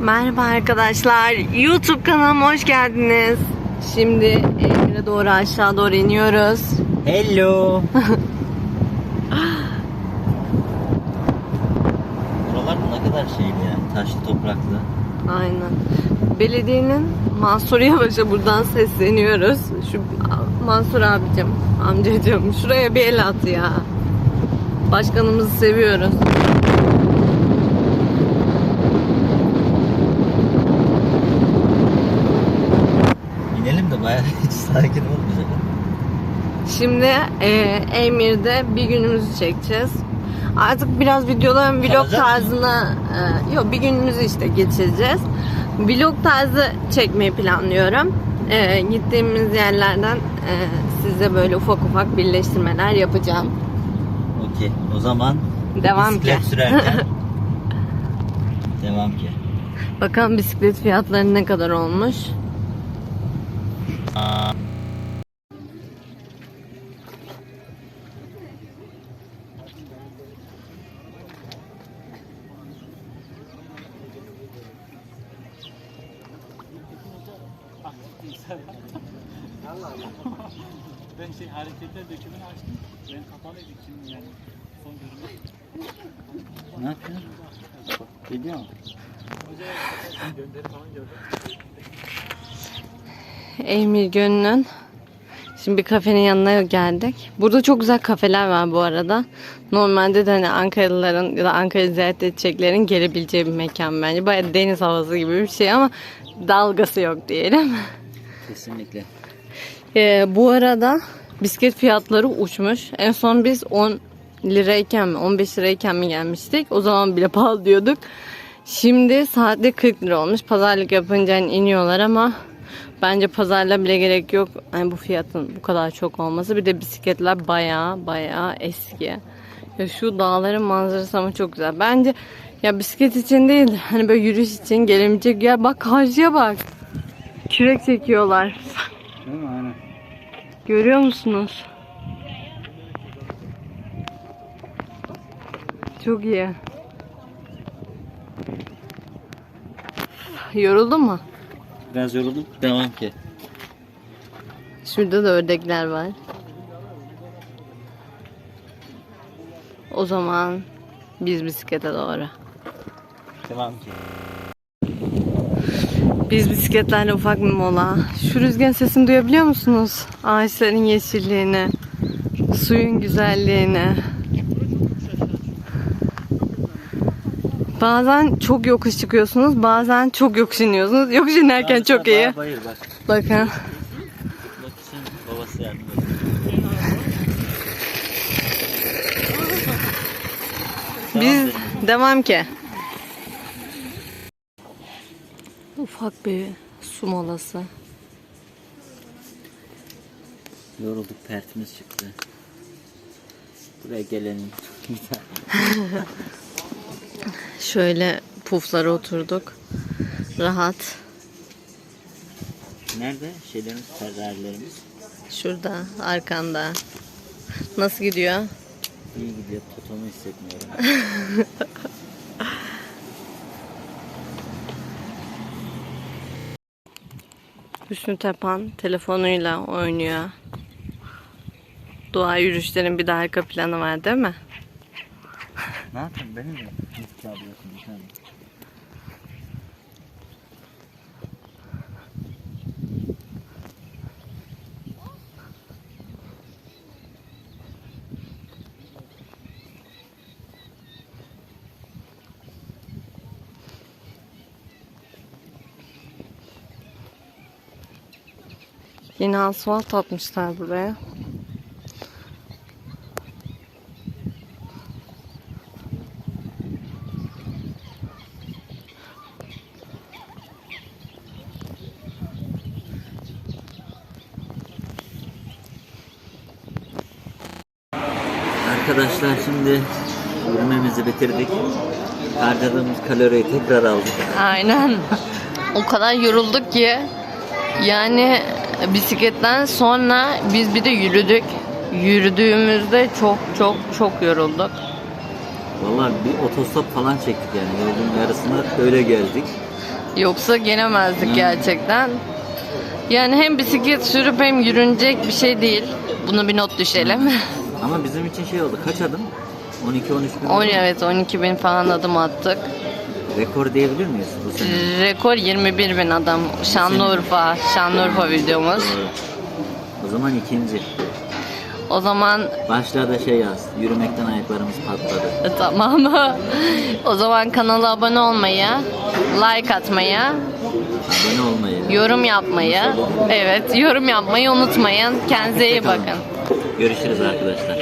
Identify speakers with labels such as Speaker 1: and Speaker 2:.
Speaker 1: Merhaba arkadaşlar. YouTube kanalıma hoş geldiniz. Şimdi Emir'e doğru aşağı doğru iniyoruz.
Speaker 2: Hello. Buralar ne kadar şeyli ya. Taşlı topraklı.
Speaker 1: Aynen. Belediyenin Mansur Yavaş'a buradan sesleniyoruz. Şu Mansur abicim, amcacığım şuraya bir el at ya. Başkanımızı seviyoruz.
Speaker 2: İnelim de bayağı hiç sakin olmayacak.
Speaker 1: Şimdi e, Emir'de bir günümüzü çekeceğiz. Artık biraz videoların vlog
Speaker 2: Kalacak
Speaker 1: tarzına e, yok bir günümüzü işte geçireceğiz. Vlog tarzı çekmeyi planlıyorum. E, gittiğimiz yerlerden e, size böyle ufak ufak birleştirmeler yapacağım.
Speaker 2: Okey. O zaman
Speaker 1: Devam
Speaker 2: bisiklet
Speaker 1: ki.
Speaker 2: sürerken devam ki.
Speaker 1: Bakalım bisiklet fiyatları ne kadar olmuş.
Speaker 3: Ben şey hareketler dökümünü açtım. Ben kapalıydı kim yani. Son görünüm.
Speaker 2: Ne yapıyorsun? Gidiyor mu?
Speaker 3: Gönderi falan gördüm.
Speaker 1: Emir Gönül'ün Şimdi bir kafenin yanına geldik. Burada çok güzel kafeler var bu arada. Normalde de hani Ankaralıların ya da Ankara'yı ziyaret edeceklerin gelebileceği bir mekan bence. Bayağı deniz havası gibi bir şey ama dalgası yok diyelim.
Speaker 2: Kesinlikle.
Speaker 1: Ee, bu arada bisiklet fiyatları uçmuş. En son biz 10 lirayken mi 15 lirayken mi gelmiştik. O zaman bile pahalı diyorduk. Şimdi saatte 40 lira olmuş. Pazarlık yapınca hani iniyorlar ama bence pazarla bile gerek yok. Yani bu fiyatın bu kadar çok olması. Bir de bisikletler baya baya eski. Ya şu dağların manzarası ama çok güzel. Bence ya bisiklet için değil hani böyle yürüyüş için gelebilecek yer. Bak karşıya bak. Kürek çekiyorlar.
Speaker 2: Değil mi? Aynen.
Speaker 1: Görüyor musunuz? Çok iyi. Yoruldun mu?
Speaker 2: Biraz yoruldum. Devam ki.
Speaker 1: Şurada da ördekler var. O zaman biz bisiklete doğru.
Speaker 2: Devam ki.
Speaker 1: Biz bisikletlerle ufak bir mola. Şu rüzgar sesini duyabiliyor musunuz? Ağaçların yeşilliğini, suyun güzelliğini. Bazen çok yokuş çıkıyorsunuz, bazen çok yokuş iniyorsunuz. Yokuş inerken çok iyi.
Speaker 2: Bayır bak.
Speaker 1: Bakın.
Speaker 2: Bak için babası yardım.
Speaker 1: Biz devam ki. Ufak bir su molası.
Speaker 2: Yorulduk pertimiz çıktı. Buraya gelelim.
Speaker 1: Şöyle puflara oturduk. Rahat.
Speaker 2: Nerede? Şeylerimiz, Ferrari'lerimiz.
Speaker 1: Şurada, arkanda. Nasıl gidiyor?
Speaker 2: İyi gidiyor. Totomu hissetmiyorum.
Speaker 1: Hüsnü Tepan telefonuyla oynuyor. Doğa yürüyüşlerin bir de arka planı var değil mi?
Speaker 2: Ne yapayım? Beni mi mutlu çalıyorsun bir tane?
Speaker 1: Yine asfalt atmışlar buraya.
Speaker 2: Arkadaşlar şimdi yürümemizi bitirdik. Harcadığımız kaloriyi tekrar aldık.
Speaker 1: Aynen. O kadar yorulduk ki yani bisikletten sonra biz bir de yürüdük. Yürüdüğümüzde çok çok çok yorulduk.
Speaker 2: Vallahi bir otostop falan çektik yani. Yolun yarısına öyle geldik.
Speaker 1: Yoksa gelemezdik gerçekten. Yani hem bisiklet sürüp hem yürünecek bir şey değil. Bunu bir not düşelim.
Speaker 2: Ama bizim için şey oldu. Kaç adım? 12-13 bin.
Speaker 1: 10 evet 12 bin falan adım attık.
Speaker 2: Rekor diyebilir miyiz bu sene?
Speaker 1: Rekor 21 bin adam. Şanlıurfa, Şanlıurfa videomuz.
Speaker 2: O zaman ikinci.
Speaker 1: O zaman
Speaker 2: Başlığa da şey yaz. Yürümekten ayaklarımız patladı.
Speaker 1: e, tamam. o zaman kanala abone olmayı, like atmayı,
Speaker 2: Abone olmayı.
Speaker 1: yorum yapmayı, evet yorum yapmayı unutmayın. Kendinize iyi bakın.
Speaker 2: Görüşürüz arkadaşlar.